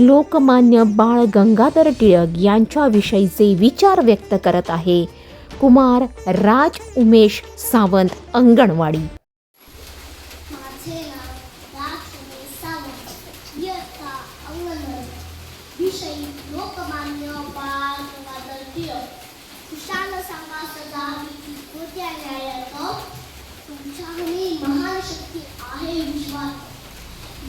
लोकमान्य बाळ गंगाधर टिळक यांच्याविषयीचे विचार व्यक्त करत आहे. कुमार राज उमेश सावंत अंगणवाडी.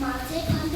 माझे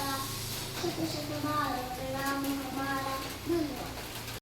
그곳에서 말했더라 무마라 눈으로